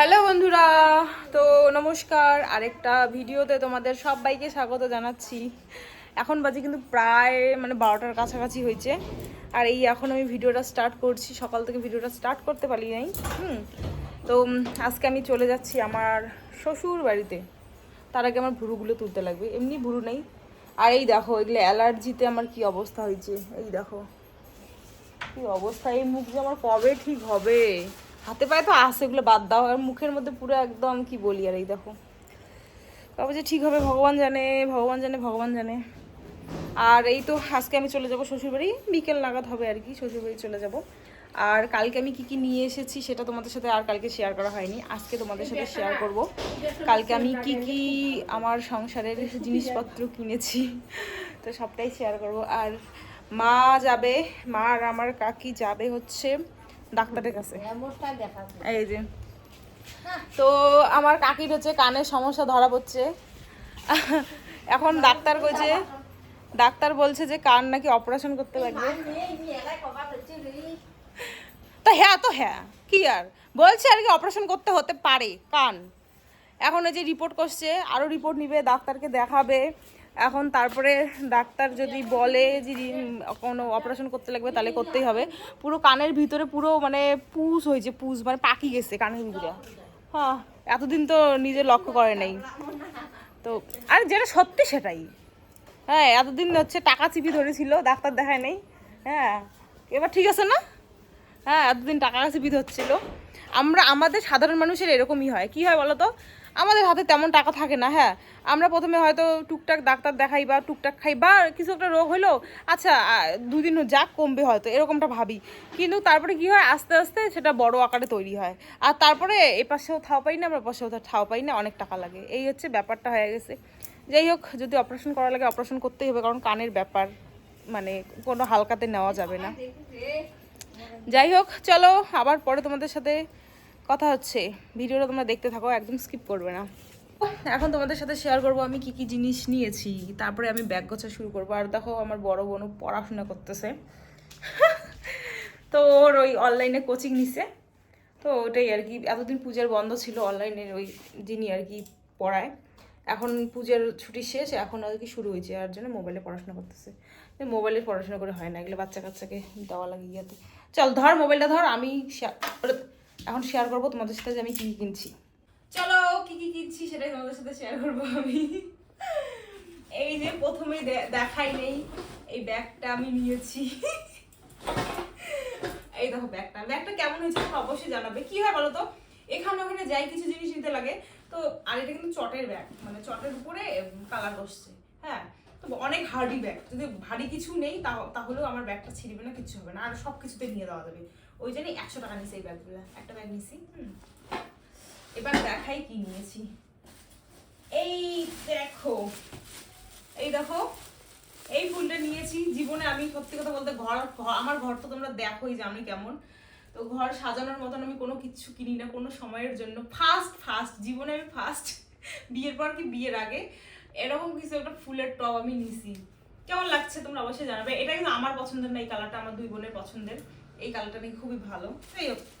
Hello বন্ধুরা, তো নমস্কার। আরেকটা ভিডিওতে তোমাদের সবাইকে স্বাগত জানাচ্ছি। এখন বাজে কিন্তু প্রায় মানে বারোটার কাছাকাছি হয়েছে। আর এই এখন আমি ভিডিওটা স্টার্ট করছি। সকাল থেকে ভিডিওটা স্টার্ট করতে পারি নাই। হুম, তো আজকে আমি চলে যাচ্ছি আমার শ্বশুর বাড়িতে। তার আগে আমার ভুরুগুলো তুলতে লাগবে। এমনি ভুরু নেই। আর এই দেখো, এগুলো অ্যালার্জিতে আমার কি অবস্থা হয়েছে। এই দেখো, কি অবস্থা। এই মুখ যে আমার কবে ঠিক হবে? হাতে পায়ে তো আসে এগুলো বাদ দাও। আর মুখের মধ্যে পুরো একদম কি বলি আর এই দেখো। কবে যে ঠিক হবে, ভগবান জানে ভগবান জানে ভগবান জানে। আর এই তো আজকে আমি চলে যাব শ্বশুরবাড়ি, বিকেল নাগাদ হবে আর কি, শ্বশুরবাড়ি চলে যাব। আর কালকে আমি কি কি নিয়ে এসেছি সেটা তোমাদের সাথে আর কালকে শেয়ার করা হয়নি। আজকে তোমাদের সাথে শেয়ার করব। কালকে আমি কি কি আমার সংসারের জিনিসপত্র কিনেছি, তো সবটাই শেয়ার করব। আর মা যাবে, মা আর আমার কাকি যাবে হচ্ছে ডাক্তারের কাছে। এই যে। তো আমার কাকির হচ্ছে কানের সমস্যা ধরা পড়ছে। এখন ডাক্তার কইছে ডাক্তার বলছে যে কান নাকি অপারেশন করতে লাগবে। তা হ্যাঁ তো হ্যাঁ কি আর? বলছে আর কি অপারেশন করতে হতে পারে কান। এখন এই যে রিপোর্ট করছে আরও রিপোর্ট নিবে ডাক্তারকে দেখাবে। এখন তারপরে ডাক্তার যদি বলে যে কোনো অপারেশন করতে লাগবে, তাহলে করতেই হবে। পুরো কানের ভিতরে পুরো মানে পুষ হয়েছে, পুষ মানে পাকি গেছে কানের ভিতরে। হ্যাঁ এতদিন তো নিজে লক্ষ্য করে নাই। তো, আর যেটা সত্যি সেটাই। হ্যাঁ এতদিন হচ্ছে টাকা চিপি ধরেছিল, ডাক্তার দেখায় নেই। হ্যাঁ এবার ঠিক আছে না? হ্যাঁ এতদিন টাকা চিপি ধরছিল। আমরা, আমাদের সাধারণ মানুষের এরকমই হয়। কি হয় বলো তো আমাদের হাতে তেমন টাকা থাকে না হ্যাঁ। আমরা প্রথমে হয়তো টুকটাক ডাক্তার দেখাই বা টুকটাক খাই বা কিছু একটা রোগ হলো আচ্ছা দুদিন যাক, কমবে হয়তো, এরকমটা ভাবি। কিন্তু তারপরে কি হয়, আস্তে আস্তে সেটা বড় আকারে তৈরি হয়। আর তারপরে এ পাশেও থাও পাই না, আমরা পাশেও থাও পাই না, অনেক টাকা লাগে। এই হচ্ছে ব্যাপারটা হয়ে গেছে। যাই হোক, যদি অপারেশন করা লাগে অপারেশন করতেই হবে, কারণ কানের ব্যাপার মানে কোনো হালকাতে নেওয়া যাবে না। যাই হোক, চলো, আবার পরে তোমাদের সাথে কথা হচ্ছে, ভিডিওটা তোমরা দেখতে থাকো, একদম স্কিপ করবে না। এখন তোমাদের সাথে শেয়ার করব আমি কি কি জিনিস নিয়েছি, তারপরে আমি ব্যাগ গোছা শুরু করব। আর দেখো আমার বড় বোনও পড়াশোনা করতেছে। তো ওর ওই অনলাইনে কোচিং নিছে। তো ওটাই আর কি, এতদিন পূজার বন্ধ ছিল অনলাইনের ওই যিনি আর কি পড়ায়। এখন পূজার ছুটি শেষ, এখন আর কি শুরু হয়েছে, আর জন্য মোবাইলে পড়াশোনা করতেছে। মোবাইলে পড়াশোনা করে হয় না, এগুলো বাচ্চা কাচ্চাকে দেওয়া লাগে ইয়াতে। চল ধর মোবাইলটা ধর, আমি এখন শেয়ার করব, তোমাদের সাথে যে আমি কি কি কিনছি। চলো, কি কি কিনছি সেটাই তোমাদের সাথে শেয়ার করব আমি। এই যে প্রথমেই দেখাই নেই, এই ব্যাগটা আমি নিয়েছি। এই দেখো ব্যাগটা ব্যাগটা কেমন হয়েছে তোমরা অবশ্যই জানাবে। কি হয় বলো তো? এখানে ওখানে যাই কিছু জিনিস নিতে লাগে। তো, আর এটা কিন্তু চটের ব্যাগ মানে চটের উপরে কালার বসছে হ্যাঁ? তো অনেক হার্ডি ব্যাগ যদি ভারী কিছু নেই তাহলেও আমার ব্যাগটা ছিঁড়বে না কিছু হবে না। আর সব কিছুতে নিয়ে দেওয়া যাবে। ওই জন্যই একশো টাকা নিছি এই ব্যাগগুলো। একটা ব্যাগ হুম। এবার দেখাই কি নিয়েছি। এই দেখো এই দেখো, এই ফুলটা নিয়েছি। জীবনে আমি সত্যি কথা বলতে ঘর, ঘর- আমার ঘর তো তোমরা দেখোই যে আমি কেমন। তো ঘর সাজানোর মতন আমি কোনো কিছু কিনি না, কোনো সময়ের জন্য। ফার্স্ট ফার্স্ট জীবনে আমি ফার্স্ট বিয়ের পর কি বিয়ের আগে, এরকম কিছু একটা ফুলের টব আমি নিছি। কেমন লাগছে তোমরা অবশ্যই জানাবে। এটা কিন্তু আমার পছন্দের না, এই কালারটা আমার দুই বোনের পছন্দের। এই কালারটা নাকি খুবই ভালো।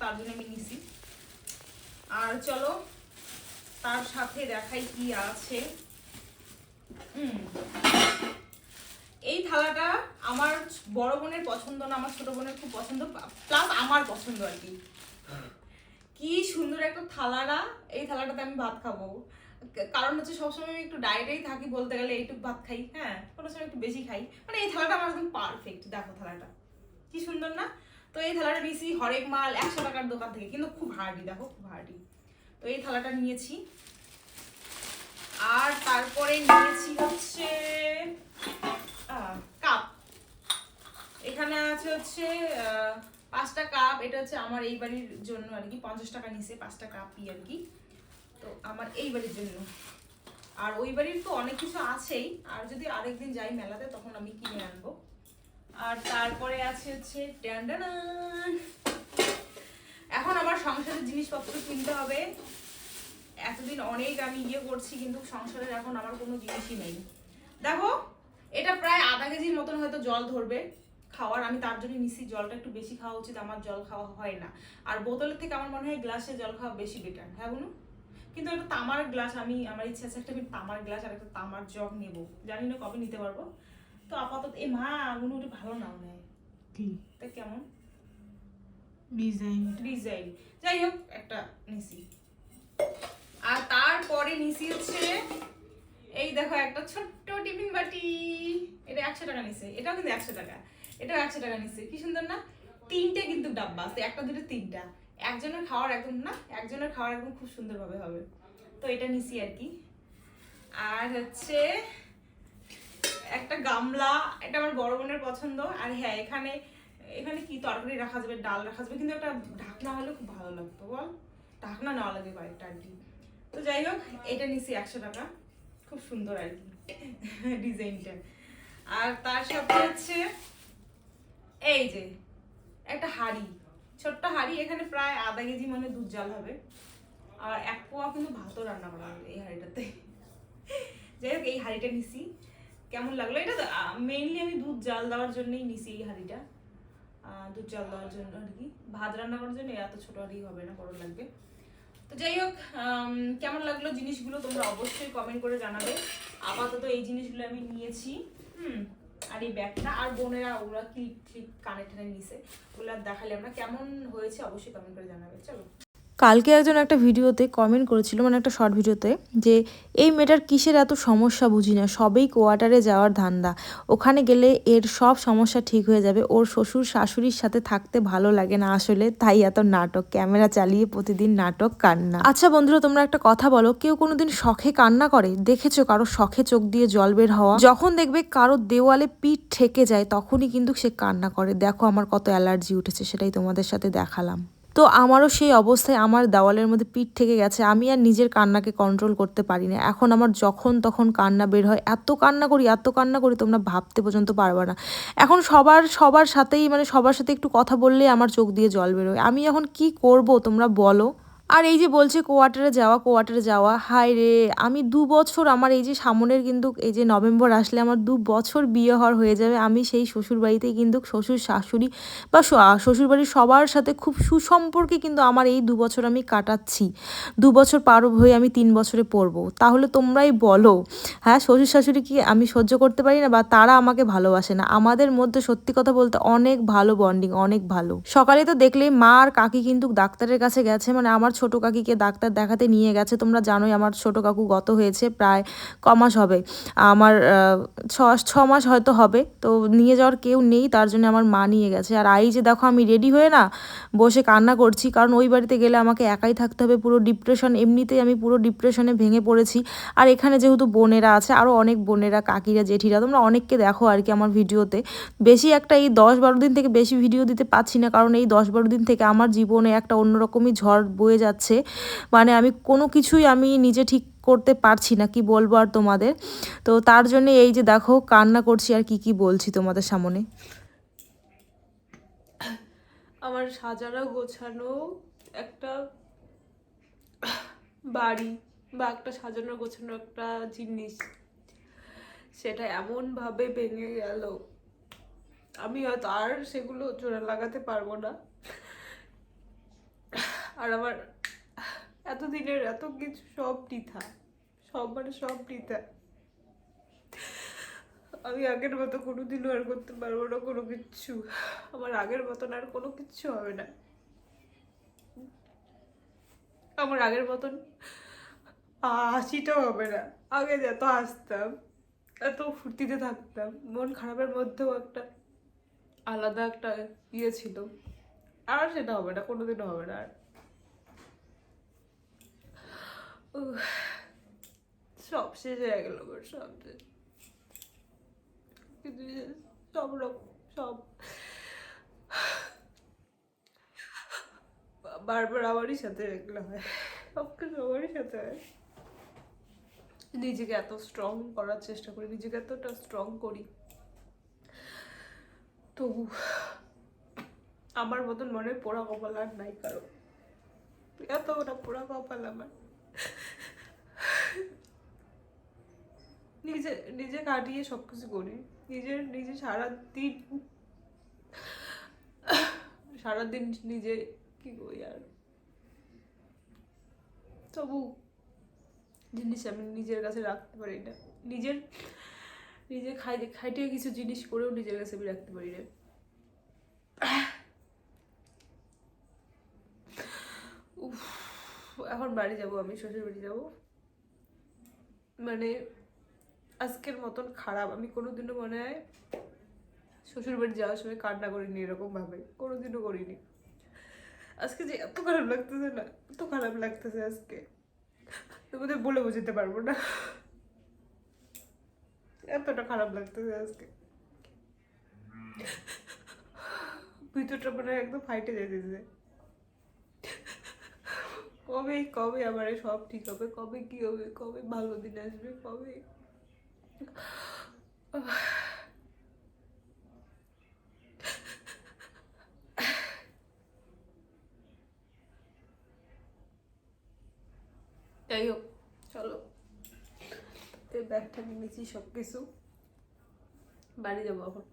তার জন্য আমি নিছি। আর চলো, তার সাথে দেখাই কি আছে। এই থালাটা আমার বড় বোনের পছন্দ না, আমার ছোট বোনের খুব পছন্দ প্লাস আমার পছন্দ আর কি। কি সুন্দর একটা থালা না, এই থালাটাতে আমি ভাত খাব। কারণ হচ্ছে সবসময় আমি একটু ডায়েটেই থাকি বলতে গেলে এইটুকু ভাত খাই হ্যাঁ। কোনো সময় একটু বেশি খাই। মানে এই থালাটা আমার একদম পারফেক্ট দেখো থালাটা। কি সুন্দর না? তো এই থালাটা নিয়েছি হরেক মাল একশো টাকার দোকান থেকে, কিন্তু খুব হার্ডি দেখো খুব হার্ডি তো এই থালাটা নিয়েছি। আর তারপরে নিয়েছি হচ্ছে কাপ এখানে আছে হচ্ছে পাঁচটা কাপ এটা হচ্ছে আমার এই বাড়ির জন্য আর কি, পঞ্চাশ টাকা নিছে পাঁচটা কাপই আর কি। তো আমার এই বাড়ির জন্য। আর ওই বাড়ির তো অনেক কিছু আছেই, আর যদি আরেকদিন যাই মেলাতে, তখন আমি কিনে আনব। আর তারপরে আছে হচ্ছে। এখন আমার সংসারের জিনিসপত্র কিনতে হবে। এতদিন অনেক আমি ইয়ে করছি, কিন্তু সংসারের এখন আমার কোনো জিনিসই নেই। দেখো, এটা প্রায় আধা কেজির মতন হয়তো জল ধরবে খাওয়ার। আমি তার জন্য নিছি, জলটা একটু বেশি খাওয়া উচিত, আমার জল খাওয়া হয় না। আর বোতলের থেকে আমার মনে হয় গ্লাসে জল খাওয়া বেশি বেটার হ্যাঁ বলুন কিন্তু একটা তামার গ্লাস আমি, আমার ইচ্ছা আছে একটা আমি তামার গ্লাস আর একটা তামার জগ নেব। জানি না কবে নিতে পারব। তো আপাতত এই মা আগুন ওটা ভালো না মনে হয় কি? তা কেমন? ডিজাইন ডিজাইন যাই হোক একটা নিছি। আর তারপরে নিছি হচ্ছে এই দেখো একটা ছোট্ট টিফিন বাটি। এটা একশো টাকা নিছে। এটাও কিন্তু একশো টাকা। এটাও একশো টাকা নিছে। কি সুন্দর না? তিনটে কিন্তু ডাব্বা আছে। একটা দুটো তিনটা। একজনের খাওয়ার একদম না একজনের খাওয়ার একদম খুব সুন্দরভাবে হবে। তো এটা নিছি আর কি। আর হচ্ছে একটা গামলা, এটা আমার বড় বোনের পছন্দ। আর হ্যাঁ এখানে এখানে কি তরকারি রাখা যাবে, ডাল রাখা যাবে, কিন্তু একটা ঢাকনা হলে খুব ভালো লাগতো, বল? ঢাকনা নেওয়া লাগে কয়েকটা আর কি। তো যাই হোক, এটা নিছি একশো টাকা। খুব সুন্দর আর কি, ডিজাইনটা। আর তার সাথে হচ্ছে, এই যে, একটা হাঁড়ি, ছোট্ট হাঁড়ি, এখানে প্রায় আধা কেজি মানে দুধ জাল হবে। আর এক পোয়া কিন্তু ভাতও রান্না করা হবে এই হাঁড়িটাতে। যাই হোক, এই হাঁড়িটা নিছি। কেমন লাগল? এটা মেইনলি আমি দুধ জাল দেওয়ার জন্যই নিছি এই হাঁড়িটা। দুধ জাল দেওয়ার জন্য আর কি। ভাত রান্না করার জন্য এত ছোট হাঁড়ি হবে না, বড় লাগবে। তো যাই হোক কেমন লাগল জিনিসগুলো তোমরা অবশ্যই কমেন্ট করে জানাবে। আপাতত এই জিনিসগুলো আমি নিয়েছি, হুম। আর এই ব্যাগটা আর বোনেরা, ওরা ক্লিপ ক্লিপ কানে টানে নিছে, ওগুলো দেখালে আমরা কেমন হয়েছে অবশ্যই কমেন্ট করে জানাবে। চলো। কালকে একজন একটা ভিডিওতে কমেন্ট করেছিল মানে একটা শর্ট ভিডিওতে, যে এই মেয়েটার কিসের এত সমস্যা বুঝি না, সবেই কোয়ার্টারে যাওয়ার ধান্দা। ওখানে গেলে এর সব সমস্যা ঠিক হয়ে যাবে, ওর শ্বশুর শাশুড়ির সাথে থাকতে ভালো লাগে না আসলে, তাই এত নাটক, ক্যামেরা চালিয়ে প্রতিদিন নাটক, কান্না। আচ্ছা বন্ধুরা, তোমরা একটা কথা বলো, কেউ কোনোদিন শখে কান্না করে? দেখেছ কারও শখে চোখ দিয়ে জল বের হওয়া? যখন দেখবে কারও দেওয়ালে পিঠ ঠেকে যায়, তখনই কিন্তু সে কান্না করে। দেখো আমার কত অ্যালার্জি উঠেছে, সেটাই তোমাদের সাথে দেখালাম। তো আমারও সেই অবস্থায় আমার দেওয়ালের মধ্যে পিঠ থেকে গেছে। আমি আর নিজের কান্নাকে কন্ট্রোল করতে পারি না। এখন আমার যখন তখন কান্না বের হয়। এত কান্না করি, এত কান্না করি, তোমরা ভাবতে পর্যন্ত পারবে না। এখন সবার সবার সাথেই মানে সবার সাথে একটু কথা বললেই আমার চোখ দিয়ে জল বেরোয়। আমি এখন কি করব তোমরা বলো? আর এই যে বলছে কোয়ার্টারে যাওয়া কোয়ার্টারে যাওয়া, হায় রে, আমি দু বছর আমার এই যে সামনের কিন্তু এই যে নভেম্বর আসলে আমার দু বছর বিয়ে হওয়ার হয়ে যাবে। আমি সেই শ্বশুর বাড়িতেই কিন্তু শ্বশুর, শাশুড়ি বা শ্বশুরবাড়ির সবার সাথে খুব সুসম্পর্কে কিন্তু আমার এই দু বছর আমি কাটাচ্ছি। দু বছর পার হয়ে আমি তিন বছরে পড়ব। তাহলে তোমরাই বলো হ্যাঁ শ্বশুর, শাশুড়ি কি আমি সহ্য করতে পারি না বা তারা আমাকে ভালোবাসে না? আমাদের মধ্যে সত্যি কথা বলতে অনেক ভালো বন্ডিং অনেক ভালো। সকালে তো দেখলেই মা আর কাকি কিন্তু ডাক্তারের কাছে গেছে মানে আমার ছোট কাকিকে ডাক্তার দেখাতে নিয়ে গেছে। তোমরা জানোই আমার ছোট কাকু গত হয়েছে প্রায় ক মাস হবে। আমার ছ ছ মাস হয়তো হবে। তো নিয়ে যাওয়ার কেউ নেই, তার জন্য আমার মা নিয়ে গেছে। আর আই যে দেখো আমি রেডি হয়ে না, বসে কান্না করছি। কারণ ওই বাড়িতে গেলে আমাকে একাই থাকতে হবে। পুরো ডিপ্রেশন এমনিতেই আমি পুরো ডিপ্রেশনে ভেঙে পড়েছি। আর এখানে যেহেতু বোনেরা আছে আরও অনেক বোনেরা, কাকিরা, জেঠিরা, তোমরা অনেককে দেখো আর কি আমার ভিডিওতে। বেশি একটা এই দশ বারো দিন থেকে বেশি ভিডিও দিতে পারছি না। কারণ এই দশ বারো দিন থেকে আমার জীবনে একটা অন্যরকমই ঝড় বয়ে যাচ্ছে। মানে আমি কোনো কিছুই আমি নিজে ঠিক করতে পারছি না, কি বলব আর তোমাদের? তো তার জন্য এই যে দেখো, কান্না করছি আর কি কি বলছি তোমাদের সামনে? আমার সাজানো গোছানো একটা বাড়ি বা একটা সাজানো গোছানো একটা জিনিস, সেটা এমনভাবে ভেঙে গেল। আমি হয়তো আর সেগুলো জোড়া লাগাতে পারব না। আর আমার এতদিনের এত কিছু সব বৃথা। সব মানে সব বৃথা। আমি আগের মতো কোনো দিনও আর করতে পারব না কোনো কিচ্ছু আমার আগের মতন আর কোনো কিচ্ছু হবে না। আমার আগের মতন হাসিটাও হবে না। আগে যত হাসতাম, এত ফুর্তিতে থাকতাম, মন খারাপের মধ্যেও একটা আলাদা একটা ইয়ে ছিল। আর সেটা হবে না, কোনোদিনও হবে না আর। সব শেষ হয়ে গেল সব শেষ। কিন্তু সব রকম সব। বারবার আমারই সাথে এগুলো হয় সব কিছু আমারই সাথে হয়। নিজেকে এত স্ট্রং করার চেষ্টা করি, নিজেকে এতটা স্ট্রং করি। তো আমার মতন মনে পোড়া কপাল আর নাই কারও। এত ওটা পোড়া কপাল আমার। নিজে নিজে কাটিয়ে সব কিছু করি। নিজের নিজে সারা দিন সারাদিন নিজে কি করি আর? তবু জিনিস আমি নিজের কাছে রাখতে পারি না। নিজের, নিজে খাই খাইটে কিছু জিনিস করেও নিজের কাছে আমি রাখতে পারি না। এখন বাড়ি যাব আমি, শ্বশুর বাড়ি যাব। মানে আজকের মতন খারাপ। আমি কোনোদিনও মনে হয় শ্বশুর বাড়ি যাওয়ার সময় কান্না করিনি এরকম ভাবে কোনোদিনও করিনি। আজকে যে এত খারাপ লাগতেছে না, এত খারাপ লাগতেছে আজকে। তোমাদের বলে বোঝাতে পারব না। এতটা খারাপ লাগতেছে আজকে। ভিতরটা মনে হয় একদম ফাইটে যেতেছে কবে কবে আমার সব ঠিক হবে, কবে কি হবে, কবে ভালো দিন আসবে, কবে? যাই হোক, চলো। ব্যাগটা নিয়েছি সব কিছু বাড়ি যাব এখন।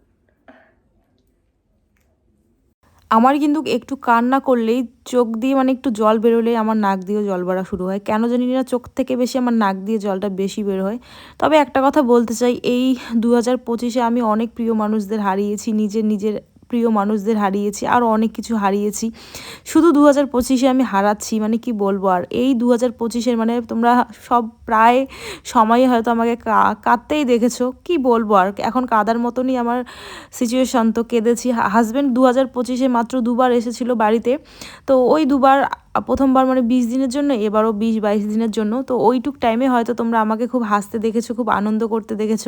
আমার কিন্তু একটু কান্না করলেই চোখ দিয়ে মানে একটু জল বেরোলেই আমার নাক দিয়েও জল বাড়া শুরু হয়। কেন জানি না চোখ থেকে বেশি আমার নাক দিয়ে জলটা বেশি বের হয়। তবে একটা কথা বলতে চাই, এই দু হাজার পঁচিশে আমি অনেক প্রিয় মানুষদের হারিয়েছি, নিজের নিজের প্রিয় মানুষদের হারিয়েছি আর অনেক কিছু হারিয়েছি। শুধু দু হাজার পঁচিশে আমি হারাচ্ছি মানে কি বলব? আর এই দু হাজার পঁচিশের মানে তোমরা সব প্রায় সময়ে হয়তো আমাকে কাঁদতেই দেখেছ, কি বলব? আর এখন কাদার মতনই আমার সিচুয়েশান তো কেঁদেছি। হাজব্যান্ড দু হাজার পঁচিশে মাত্র দুবার এসেছিল বাড়িতে, তো ওই দুবার প্রথমবার মানে বিশ দিনের জন্য, এবারও বিশ বাইশ দিনের জন্য। তো ওইটুক টাইমে হয়তো তোমরা আমাকে খুব হাসতে দেখেছ, খুব আনন্দ করতে দেখেছ।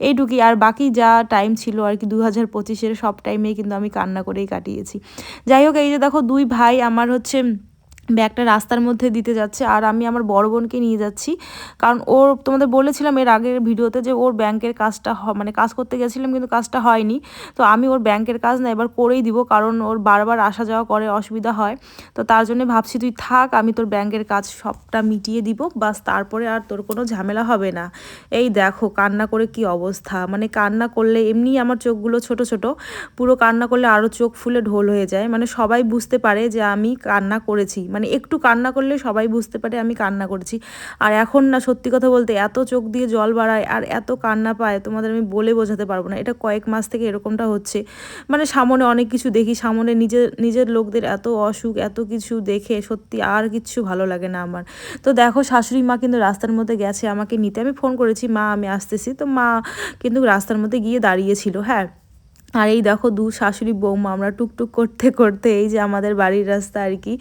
এইটুকুই। আর বাকি যা টাইম ছিল আর কি দু হাজার পঁচিশের সব টাইমেই কিন্তু আমি কান্না করেই কাটিয়েছি। যাই হোক, এই যে দেখো, দুই ভাই, আমার হচ্ছে ব্যাগটা রাস্তার মধ্যে দিতে যাচ্ছে আর আমি আমার বড় বোনকে নিয়ে যাচ্ছি। কারণ ওর তোমাদের বলেছিলাম এর আগের ভিডিওতে যে ওর ব্যাংকের কাজটা মানে কাজ করতে গেছিলাম কিন্তু কাজটা হয়নি। তো আমি ওর ব্যাংকের কাজ না এবার করেই দিব কারণ ওর বারবার আসা যাওয়া করে, অসুবিধা হয়। তো তার জন্য ভাবছি তুই থাক, আমি তোর ব্যাংকের কাজ সবটা মিটিয়ে দিব, বাস তারপরে আর তোর কোনো ঝামেলা হবে না। এই দেখো কান্না করে কি অবস্থা। মানে কান্না করলে এমনি আমার চোখগুলো ছোট ছোট। পুরো কান্না করলে আরও চোখ ফুলে ঢোল হয়ে যায়। মানে সবাই বুঝতে পারে যে আমি কান্না করেছি। মানে একটু কান্না করলে সবাই বুঝতে পারে আমি কান্না করেছি। আর এখন না সত্যি কথা বলতে এত চোখ দিয়ে জল বাড়ায় আর এত কান্না পায়, তোমাদের আমি বলে বোঝাতে পারব না। এটা কয়েক মাস থেকে এরকমটা হচ্ছে। মানে সামনে অনেক কিছু দেখি, সামনে নিজের নিজের লোকদের এত অসুখ, এত কিছু দেখে সত্যি আর কিচ্ছু ভালো লাগে না আমার। তো দেখো শাশুড়ি মা কিন্তু রাস্তার মধ্যে গেছে, আমাকে নিতে। আমি ফোন করেছি, মা, আমি আসতেছি। তো মা কিন্তু রাস্তার মধ্যে গিয়ে দাঁড়িয়েছিল হ্যাঁ? আর এই দেখো দু শাশুড়ি বৌমা, আমরা টুকটুক করতে করতে এই যে আমাদের বাড়ির রাস্তা আর কি।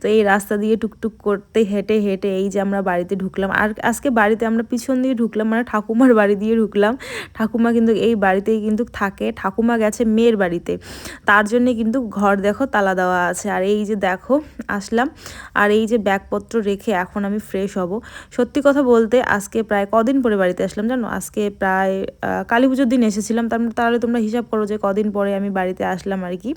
তো এই রাস্তা দিয়ে টুকটুক করতে, হেঁটে হেঁটে এই যে আমরা বাড়িতে ঢুকলাম। আর আজকে বাড়িতে আমরা পিছন দিয়ে ঢুকলাম মানে ঠাকুমার বাড়ি দিয়ে ঢুকলাম। ঠাকুমা কিন্তু এই বাড়িতেই কিন্তু থাকে। ঠাকুমা গেছে মেয়ের বাড়িতে। তার জন্যে কিন্তু ঘর দেখো তালা দেওয়া আছে। আর এই যে দেখো, আসলাম। আর এই যে ব্যাগপত্র রেখে এখন আমি ফ্রেশ হব। সত্যি কথা বলতে আজকে প্রায় কদিন পরে বাড়িতে আসলাম জানো? আজকে প্রায় কালী পুজোর দিন এসেছিলাম। তার মানে তাহলে তোমরা হিসাব করো যে কদিন পরে আমি বাড়িতে আসলাম আর কি।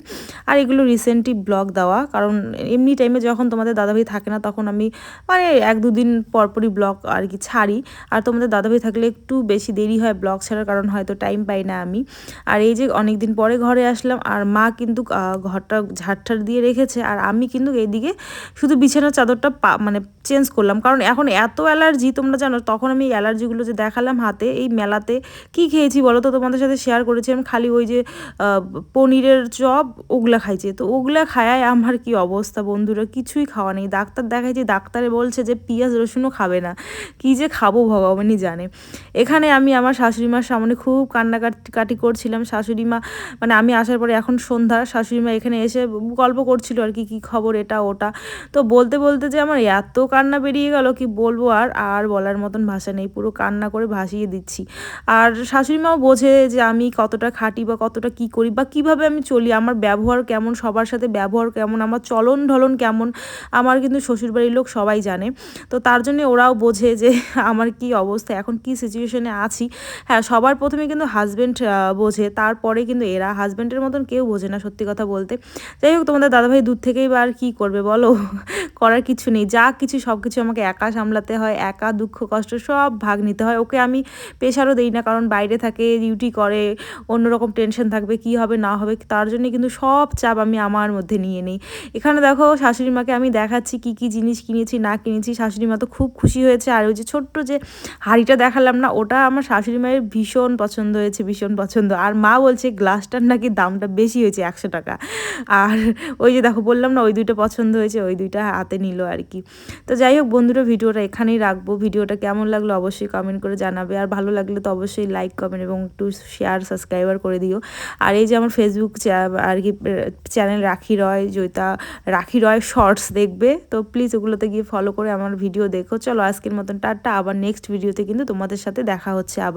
আর এগুলো রিসেন্টলি ব্লগ দেওয়া, কারণ এমনি টাইমে যখন তোমাদের দাদাভাই থাকে না, তখন আমি মানে এক দুদিন পরপরই ব্লগ আর কি ছাড়ি। আর তোমাদের দাদাভাই থাকলে একটু বেশি দেরি হয় ব্লগ ছাড়ার, কারণ হয়তো টাইম পাই না আমি। আর এই যে অনেক দিন পরে ঘরে আসলাম, আর মা কিন্তু ঘরটা ঝাড়ঠাড় দিয়ে রেখেছে। আর আমি কিন্তু এইদিকে শুধু বিছানার চাদরটা মানে চেঞ্জ করলাম। কারণ এখন এত অ্যালার্জি তোমরা জানো, তখন আমি অ্যালার্জিগুলো যে দেখালাম হাতে, এই মেলাতে কি খেয়েছি বলো তো তোমাদের সাথে শেয়ার করেছিলাম খালি ওই যে পনিরের চপ ওগুলা খাইছে। তো ওগুলা খায় আমার কি অবস্থা বন্ধুরা? কিছুই খাওয়া নেই। ডাক্তার দেখাইছি, ডাক্তারে বলছে যে পেঁয়াজ রসুনও খাবে না। কি যে খাব ভগবানই জানে। এখানে আমি আমার শাশুড়ি মার সামনে খুব কান্নাকাটি কাটি করছিলাম। শাশুড়ি মা মানে আমি আসার পরে এখন সন্ধ্যা শাশুড়ি মা এখানে এসে গল্প করছিল আর কি, কী খবর এটা, ওটা। তো বলতে বলতে যে আমার এত কান্না বেরিয়ে গেল, কি বলব আর আর বলার মতন ভাষা নেই। পুরো কান্না করে ভাসিয়ে দিচ্ছি। আর শাশুড়ি মাও বোঝে যে আমি কতটা খাটি বা কতটা কি করি বা কীভাবে আমি চলি, আমার ব্যবহার কেমন, সবার সাথে ব্যবহার কেমন, আমার চলন ঢলন কেমন, আমার কিন্তু শ্বশুরবাড়ির লোক সবাই জানে। তো তার জন্য ওরাও বোঝে যে আমার কি অবস্থা, এখন কি সিচুয়েশনে আছি। হ্যাঁ সবার প্রথমে কিন্তু হাজব্যান্ড বোঝে, তারপরে কিন্তু এরা। হাজব্যান্ডের মতন কেউ বোঝে না সত্যি কথা বলতে। যাই হোক, তোমাদের দাদাভাই দূর থেকেই বা আর কী করবে বলো? করার কিছু নেই। যা কিছু সব কিছু আমাকে একা সামলাতে হয়, একা দুঃখ, কষ্ট সব ভাগ নিতে হয়। ওকে আমি প্রেশারও দিই না, কারণ বাইরে থাকে ডিউটি করে, অন্যরকম টেনশন অপারেশন থাকবে, কি হবে, না হবে, তার জন্য কিন্তু সব চাপ আমি আমার মধ্যে নিয়ে নিই। এখানে দেখো শাশুড়ি মাকে আমি দেখাচ্ছি কি কি জিনিস কিনেছি, না কিনেছি। শাশুড়ি মা তো খুব খুশি হয়েছে। আর ওই যে ছোট্ট যে হাঁড়িটা দেখালাম না, ওটা আমার শাশুড়ি মায়ের ভীষণ পছন্দ হয়েছে, ভীষণ পছন্দ। আর মা বলছে, গ্লাসটার নাকি দামটা বেশি হয়েছে, একশো টাকা। আর ওই যে দেখো, বললাম না, ওই দুইটা পছন্দ হয়েছে, ওই দুইটা হাতে নিল আর কি। তো যাই হোক বন্ধুরা, ভিডিওটা এখানেই রাখব। ভিডিওটা কেমন লাগল অবশ্যই কমেন্ট করে জানাবে। আর ভালো লাগলে তো অবশ্যই লাইক কমেন্ট এবং একটু শেয়ার সাবস্ক্রাইবার করে দিও। আর এই যে আমার ফেসবুক আর কি চ্যানেল রাখি রয়, জয়িতা রাখি রয় শর্টস দেখবে। তো প্লিজ ওগুলোতে গিয়ে ফলো করে আমার ভিডিও দেখো। চলো আজকের মতন, টাটা। আবার নেক্সট ভিডিওতে কিন্তু তোমাদের সাথে দেখা হচ্ছে আবার।